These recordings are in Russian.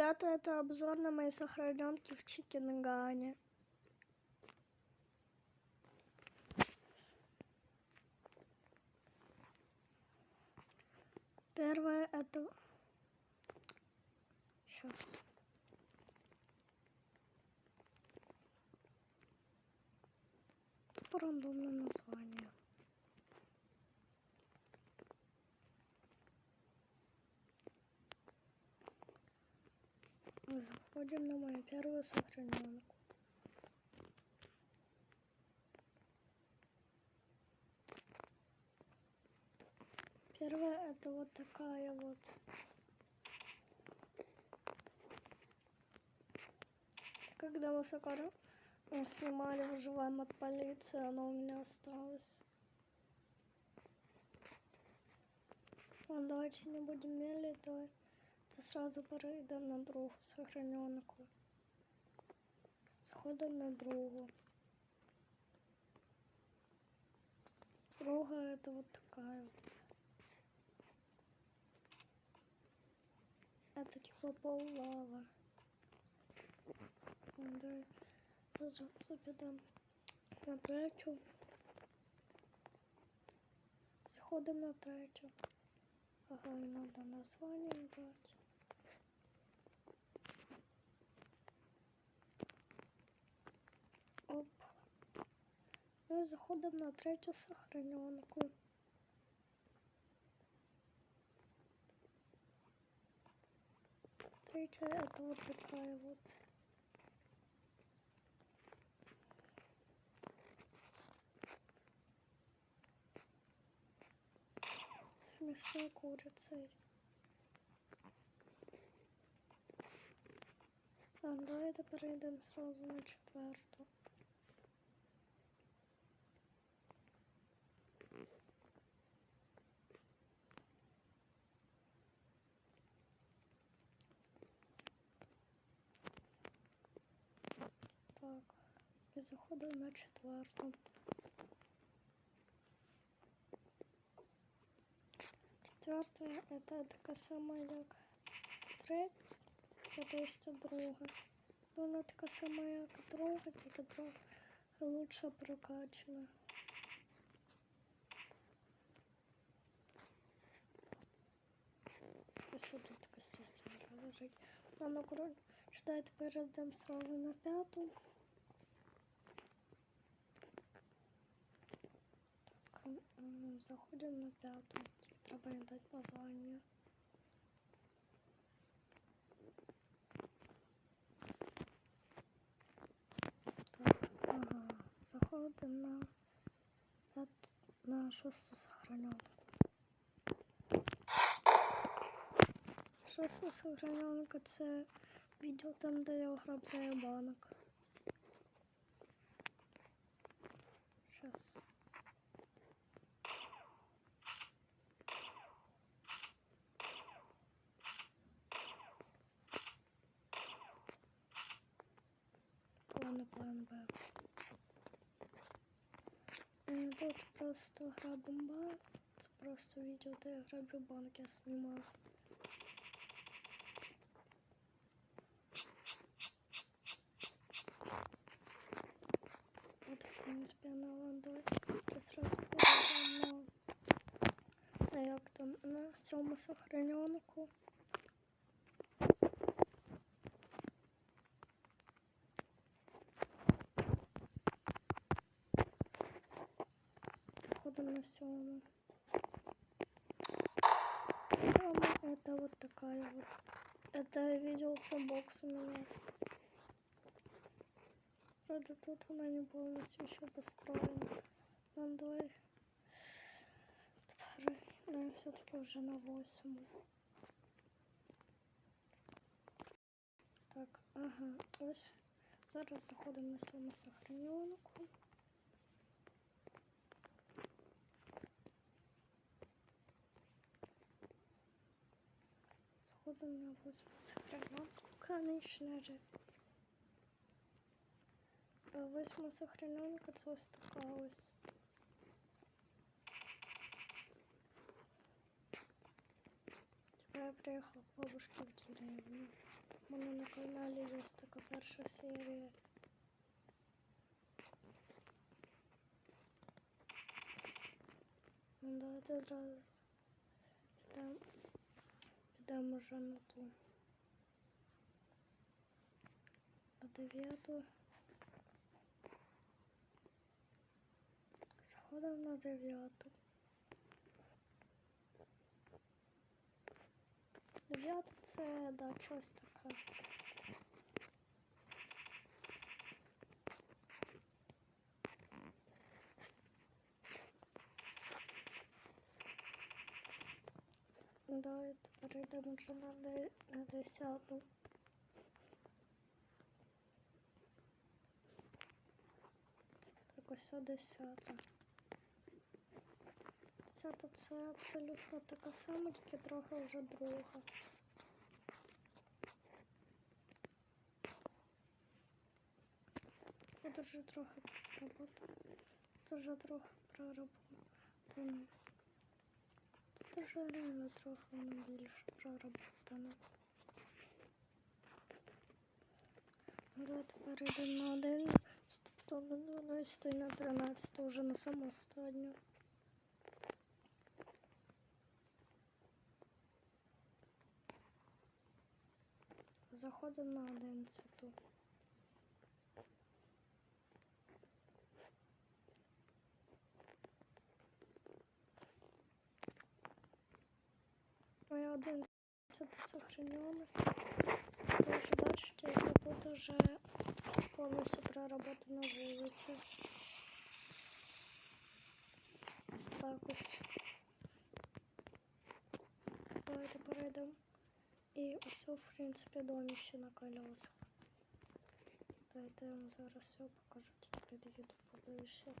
Пятое это обзор на мои сохраненки в Чикенгане. Первое это... Сейчас. Рандомное название. Заходим на мою первую сохраненку. Первая это вот такая вот. Когда мы сокор снимали выживаем от полиции, она у меня осталась. Ладно, давайте не будем мелить, давай. Это сразу перейдем на другу сохраненку. Сходим на другу. Друга это вот такая вот. Это типа поллава. Да, запитам на третю. Сходим на третю. Ага, і надо название дать. Ну и заходим на третью сохраненку. Третья это вот такая вот. С мясной курицей. А, давайте перейдемо сразу на четверту. І заходимо на четверту. Четверта это така сама, як третя, то есть друга. Ну, Вона така сама, як друга, тільки друга лучше прокачана. Тут така структура лежить. Ну, коротше, давайте перейдемо сразу на п'яту. Заходимо на п'яту. Треба їм дати названня. Так, ага. Заходимо на п'яту, на шосту сохраненку. Шоста сохраненка це відео там, де я ограбляю банок. Тут просто грабим банк. Це просто відео, де я граблю банк, я знімав. Вот, в давай я сразу перейдем на, на як там, на сьому сохраненку. На сьому. Сьома это вот такая вот. Это видео по боксу у меня. Правда, тут она не полностью еще построена. Давай. Тепер, да, все-таки уже на 8. Так, ага, ось. Зараз заходимо на сьому сохраненку. Заходимо на 8 сохраненку, конечно же. Е, Восьма сохраненка це ось така ось. Типа я приїхав к бабушке в деревню. Вона каналі є така перша серія. Ну, давайте зразу підемо, підемо вже на ту. На дев'яту. Сходимо на дев'яту. Дев'ята це да, щось таке. Давайте перейдемо вже на, де- на десяту. Так ось десята. Десята це абсолютно така сама, тільки трохи вже друга. Тут вже трохи проработано. Тут вже трохи проработано. Вже реально трохи воно більше проработано. Давайте перейдемо на один, тобто на 12 і на 13 вже на саму останню. Заходимо на 11. Моя 11 сохранена. Тоже бачите, як тут уже повністю проработана вулиця. Ось так ось. Давайте перейдемо. І ось, в принципі, домик ще на колесах. Давайте я вам зараз все покажу, тільки під'їду поближче.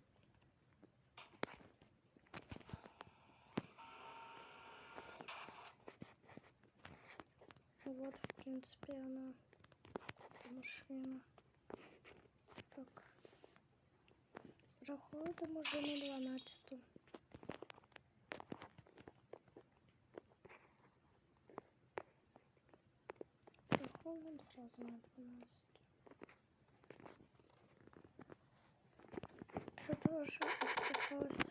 Вот, в принципе, она машина. Так. Проходим уже на 12. Проходим сразу на 12. Это тоже осталось.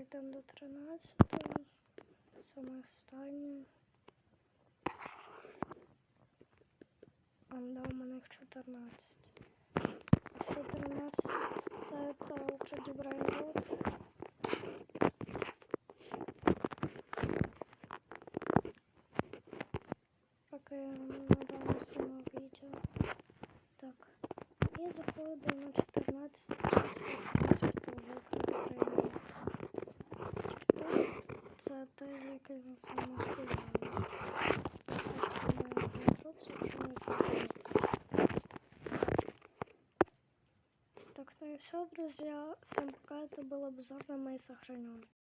Давайте перейдемо до 13, саме останнє. А, да, у мене їх 14. А все 13 это Так, ну и все, друзья. Всем пока. Это был обзор на мои сохраненки.